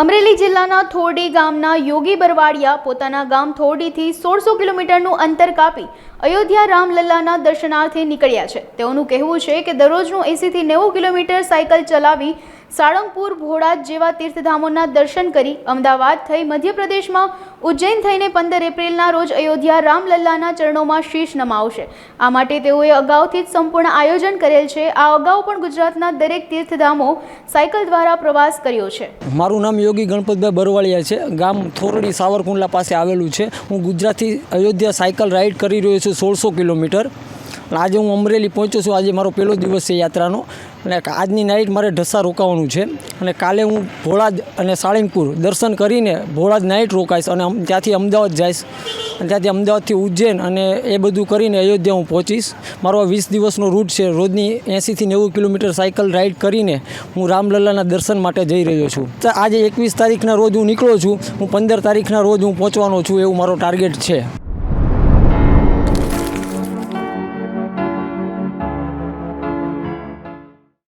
અમરેલી જિલ્લાના થોરડી ગામના યોગી બરવાડિયા પોતાના ગામ થોરડીથી સોળસો કિલોમીટરનું અંતર કાપી અયોધ્યા રામલલ્લાના દર્શનાર્થે નીકળ્યા છે. તેઓનું કહેવું છે કે દરરોજનું એંસીથી નેવું કિલોમીટર સાયકલ ચલાવી સાળંગપુર ભોળાજ જેવા તીર્થધામોના દર્શન કરી અમદાવાદ થઈ મધ્યપ્રદેશમાં ઉજ્જૈન થઈને પંદર એપ્રિલના રોજ અયોધ્યા રામલલ્લાના ચરણોમાં શીશ નમાવશે. આ માટે તેઓએ અગાઉથી જ સંપૂર્ણ આયોજન કરેલ છે. આ અગાઉ પણ ગુજરાતના દરેક તીર્થધામો સાયકલ દ્વારા પ્રવાસ કર્યો છે. મારું નામ યોગી ગણપતભાઈ બરવાળિયા છે. ગામ થોરડી સાવરકુંડલા પાસે આવેલું છે. હું ગુજરાતથી અયોધ્યા સાયકલ રાઇડ કરી રહ્યો છું સોળસો કિલોમીટર. અને આજે હું અમરેલી પહોંચ્યો છું. આજે મારો પહેલો દિવસ છે યાત્રાનો. અને આજની નાઇટ મારે ઢસા રોકાવાનું છે. અને કાલે હું ભોળાજ અને સાળંગપુર દર્શન કરીને ભોળાજ નાઇટ રોકાઈશ અને ત્યાંથી અમદાવાદ જઈશ. અને ત્યાંથી અમદાવાદથી ઉજ્જૈન અને એ બધું કરીને અયોધ્યા હું પહોંચીશ. મારો આ વીસ દિવસનો રૂટ છે. રોજની એંસીથી નેવું કિલોમીટર સાયકલ રાઇડ કરીને હું રામલલ્લાના દર્શન માટે જઈ રહ્યો છું. તો આજે એકવીસ તારીખના રોજ હું નીકળો છું. હું પંદર તારીખના રોજ હું પહોંચવાનો છું એવું મારો ટાર્ગેટ છે.